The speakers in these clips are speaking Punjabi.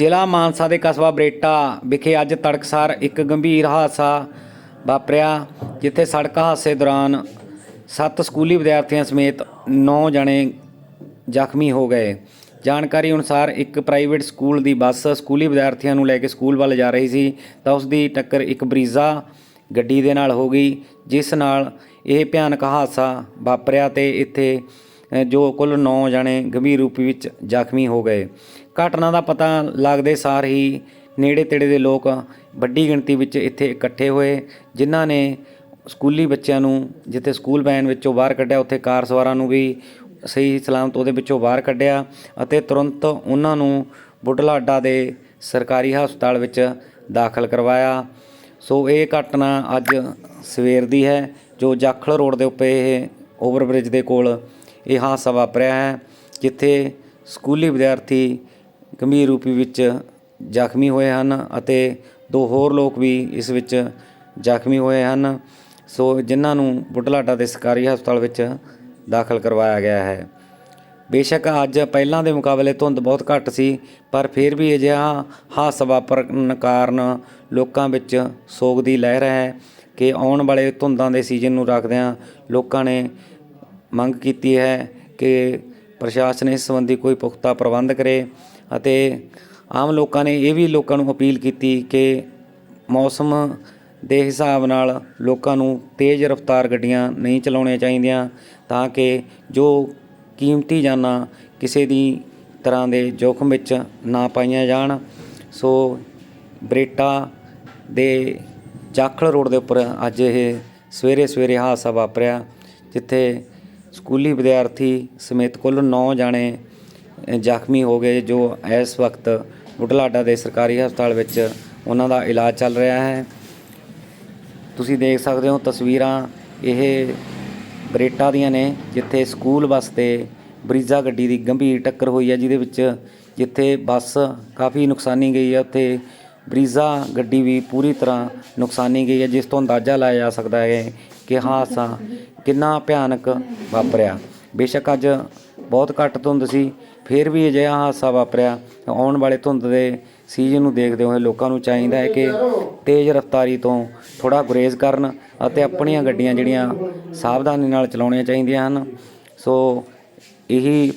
ਜ਼ਿਲ੍ਹਾ ਮਾਨਸਾ ਦੇ ਕਸਬਾ ਬਰੇਟਾ ਵਿਖੇ ਅੱਜ ਤੜਕਸਾਰ ਇੱਕ ਗੰਭੀਰ ਹਾਦਸਾ ਵਾਪਰਿਆ, ਜਿੱਥੇ ਸੜਕ ਹਾਦਸੇ ਦੌਰਾਨ ਸੱਤ ਸਕੂਲੀ ਵਿਦਿਆਰਥੀਆਂ ਸਮੇਤ 9 ਜਣੇ ਜ਼ਖਮੀ ਹੋ ਗਏ। ਜਾਣਕਾਰੀ ਅਨੁਸਾਰ ਇੱਕ ਪ੍ਰਾਈਵੇਟ ਸਕੂਲ ਦੀ ਬੱਸ ਸਕੂਲੀ ਵਿਦਿਆਰਥੀਆਂ ਨੂੰ ਲੈ ਕੇ ਸਕੂਲ ਵੱਲ ਜਾ ਰਹੀ ਸੀ, ਤਾਂ ਉਸ ਦੀ ਟੱਕਰ ਇੱਕ ਬਰੀਜ਼ਾ ਗੱਡੀ ਦੇ ਨਾਲ ਹੋ ਗਈ, ਜਿਸ ਨਾਲ ਇਹ ਭਿਆਨਕ ਹਾਦਸਾ ਵਾਪਰਿਆ ਤੇ ਇੱਥੇ ਜੋ ਕੁੱਲ 9 ਜਣੇ ਗੰਭੀਰ ਰੂਪ ਵਿੱਚ ਜ਼ਖਮੀ ਹੋ ਗਏ। ਘਟਨਾ ਦਾ ਪਤਾ ਲੱਗਦੇ ਸਾਰ ਹੀ ਨੇੜੇ ਤੇੜੇ ਦੇ ਲੋਕ ਵੱਡੀ ਗਿਣਤੀ ਵਿੱਚ ਇੱਥੇ ਇਕੱਠੇ ਹੋਏ, ਜਿਨ੍ਹਾਂ ਨੇ ਸਕੂਲੀ ਬੱਚਿਆਂ ਨੂੰ ਜਿੱਥੇ ਸਕੂਲ ਵੈਨ ਵਿੱਚੋਂ ਬਾਹਰ ਕੱਢਿਆ, ਉੱਥੇ ਕਾਰ ਸਵਾਰਾਂ ਨੂੰ ਵੀ ਸਹੀ ਸਲਾਮਤ ਉਹਦੇ ਵਿੱਚੋਂ ਬਾਹਰ ਕੱਢਿਆ ਅਤੇ ਤੁਰੰਤ ਉਹਨਾਂ ਨੂੰ ਬੁਢਲਾਡਾ ਦੇ ਸਰਕਾਰੀ ਹਸਪਤਾਲ ਵਿੱਚ ਦਾਖਲ ਕਰਵਾਇਆ। ਸੋ ਇਹ ਘਟਨਾ ਅੱਜ ਸਵੇਰ ਦੀ ਹੈ, ਜੋ ਜਾਖਲ ਰੋਡ ਦੇ ਉੱਤੇ ਇਹ ਓਵਰਬ੍ਰਿਜ ਦੇ ਕੋਲ ਇਹ ਹਾਦਸਾ ਵਾਪਰਿਆ ਹੈ, ਜਿੱਥੇ ਸਕੂਲੀ ਵਿਦਿਆਰਥੀ ਗੰਭੀਰ ਰੂਪ ਵਿੱਚ ਜ਼ਖਮੀ ਹੋਏ ਹਨ ਅਤੇ ਦੋ ਹੋਰ ਲੋਕ ਵੀ ਇਸ ਵਿੱਚ ਜ਼ਖਮੀ ਹੋਏ ਹਨ। ਸੋ ਜਿਨ੍ਹਾਂ ਨੂੰ ਬੁਢਲਾਡਾ ਦੇ ਸਰਕਾਰੀ ਹਸਪਤਾਲ ਵਿੱਚ ਦਾਖਲ ਕਰਵਾਇਆ ਗਿਆ ਹੈ। ਬੇਸ਼ੱਕ ਅੱਜ ਪਹਿਲਾਂ ਦੇ ਮੁਕਾਬਲੇ ਧੁੰਦ ਬਹੁਤ ਘੱਟ ਸੀ, ਪਰ ਫਿਰ ਵੀ ਅਜਿਹਾ ਹਾਦਸਾ ਵਾਪਰਨ ਕਾਰਨ ਲੋਕਾਂ ਵਿੱਚ ਸੋਗ ਦੀ ਲਹਿਰ ਹੈ ਕਿ ਆਉਣ ਵਾਲੇ ਧੁੰਦਾਂ ਦੇ ਸੀਜ਼ਨ ਨੂੰ ਰੱਖਦਿਆਂ ਲੋਕਾਂ ਨੇ ਮੰਗ ਕੀਤੀ ਹੈ ਕਿ ਪ੍ਰਸ਼ਾਸਨ ਇਸ ਸੰਬੰਧੀ ਕੋਈ ਪੁਖਤਾ ਪ੍ਰਬੰਧ ਕਰੇ। ਅਤੇ ਆਮ ਲੋਕਾਂ ਨੇ ਇਹ ਵੀ ਲੋਕਾਂ ਨੂੰ ਅਪੀਲ ਕੀਤੀ ਕਿ ਮੌਸਮ ਦੇ ਹਿਸਾਬ ਨਾਲ ਲੋਕਾਂ ਨੂੰ ਤੇਜ਼ ਰਫ਼ਤਾਰ ਗੱਡੀਆਂ ਨਹੀਂ ਚਲਾਉਣੀਆਂ ਚਾਹੀਦੀਆਂ ਤਾਂ ਕਿ ਜੋ ਕੀਮਤੀ ਜਾਨਾਂ ਕਿਸੇ ਦੀ ਤਰ੍ਹਾਂ ਦੇ ਜੋਖਮ ਵਿੱਚ ਨਾ ਪਾਈਆਂ ਜਾਣ। ਸੋ ਬਰੇਟਾ ਦੇ ਜਾਖਲ ਰੋਡ ਦੇ ਉੱਪਰ ਅੱਜ ਇਹ ਸਵੇਰੇ ਸਵੇਰੇ ਹਾਦਸਾ ਵਾਪਰਿਆ, ਜਿੱਥੇ ਸਕੂਲੀ ਵਿਦਿਆਰਥੀ ਸਮੇਤ ਕੁੱਲ 9 ਜਾਣੇ ਜ਼ਖਮੀ ਹੋ ਗਏ ਜੋ ਇਸ ਵਕਤ ਬੁਢਲਾਡਾ ਦੇ ਸਰਕਾਰੀ ਹਸਪਤਾਲ ਵਿੱਚ ਉਹਨਾਂ ਦਾ ਇਲਾਜ ਚੱਲ ਰਿਹਾ ਹੈ। ਤੁਸੀਂ ਦੇਖ ਸਕਦੇ ਹੋ ਤਸਵੀਰਾਂ ਇਹ ਬਰੇਟਾ ਦੀਆਂ ਨੇ, ਜਿੱਥੇ ਸਕੂਲ ਬੱਸ ਤੇ ਬਰੀਜ਼ਾ ਗੱਡੀ ਦੀ ਗੰਭੀਰ ਟੱਕਰ ਹੋਈ ਹੈ, ਜਿਹਦੇ ਵਿੱਚ ਜਿੱਥੇ ਬੱਸ ਕਾਫੀ ਨੁਕਸਾਨੀ ਗਈ ਹੈ, ਉੱਥੇ ਬਰੀਜ਼ਾ ਗੱਡੀ ਵੀ ਪੂਰੀ ਤਰ੍ਹਾਂ ਨੁਕਸਾਨੀ ਗਈ ਹੈ, ਜਿਸ ਤੋਂ ਅੰਦਾਜ਼ਾ ਲਾਇਆ ਜਾ ਸਕਦਾ ਹੈ ਕਿ ਹਾਦਸਾ ਕਿੰਨਾ ਭਿਆਨਕ ਵਾਪਰਿਆ। ਬੇਸ਼ੱਕ ਅੱਜ ਬਹੁਤ ਘੱਟ ਧੁੰਦ ਸੀ, ਫਿਰ ਵੀ ਅਜਿਹਾ ਹਾਦਸਾ ਵਾਪਰਿਆ। ਆਉਣ ਵਾਲੇ ਧੁੰਦ ਦੇ ਸੀਜ਼ਨ ਨੂੰ ਦੇਖਦੇ ਹੋਏ ਲੋਕਾਂ ਨੂੰ ਚਾਹੀਦਾ ਹੈ ਕਿ ਤੇਜ਼ ਰਫ਼ਤਾਰੀ ਤੋਂ ਥੋੜਾ ਗੁਰੇਜ਼ ਕਰਨ ਅਤੇ ਆਪਣੀਆਂ ਗੱਡੀਆਂ ਜਿਹੜੀਆਂ ਸਾਵਧਾਨੀ ਨਾਲ ਚਲਾਉਣੀਆਂ ਚਾਹੀਦੀਆਂ ਹਨ। ਸੋ ਇਹੀ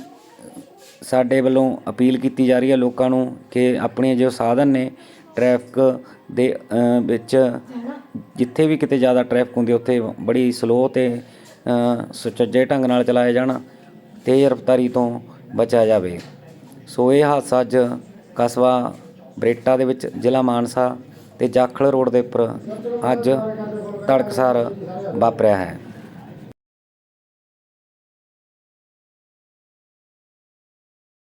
ਸਾਡੇ ਵੱਲੋਂ ਅਪੀਲ ਕੀਤੀ ਜਾ ਰਹੀ ਹੈ ਲੋਕਾਂ ਨੂੰ ਕਿ ਆਪਣੇ ਜੋ ਸਾਧਨ ਨੇ ਟ੍ਰੈਫਿਕ ਦੇ ਵਿੱਚ ਜਿੱਥੇ ਵੀ ਕਿਤੇ ਜ਼ਿਆਦਾ ਟ੍ਰੈਫਿਕ ਹੁੰਦੀ ਉੱਥੇ ਬੜੀ ਸਲੋ ਤੇ ਸੁਚੱਜੇ ਢੰਗ ਨਾਲ ਚਲਾਏ ਜਾਣ। ਤੇਜ਼ ਰਫ਼ਤਾਰੀ ਤੋਂ ਬਚਿਆ ਜਾਵੇ। ਸੋ ਇਹ ਹਾਦਸਾ ਅੱਜ ਕਸਬਾ ਬਰੇਟਾ ਦੇ ਵਿੱਚ ਜ਼ਿਲ੍ਹਾ ਮਾਨਸਾ ਅਤੇ ਜਾਖਲ ਰੋਡ ਦੇ ਉੱਪਰ ਅੱਜ ਤੜਕਸਾਰ ਵਾਪਰਿਆ ਹੈ।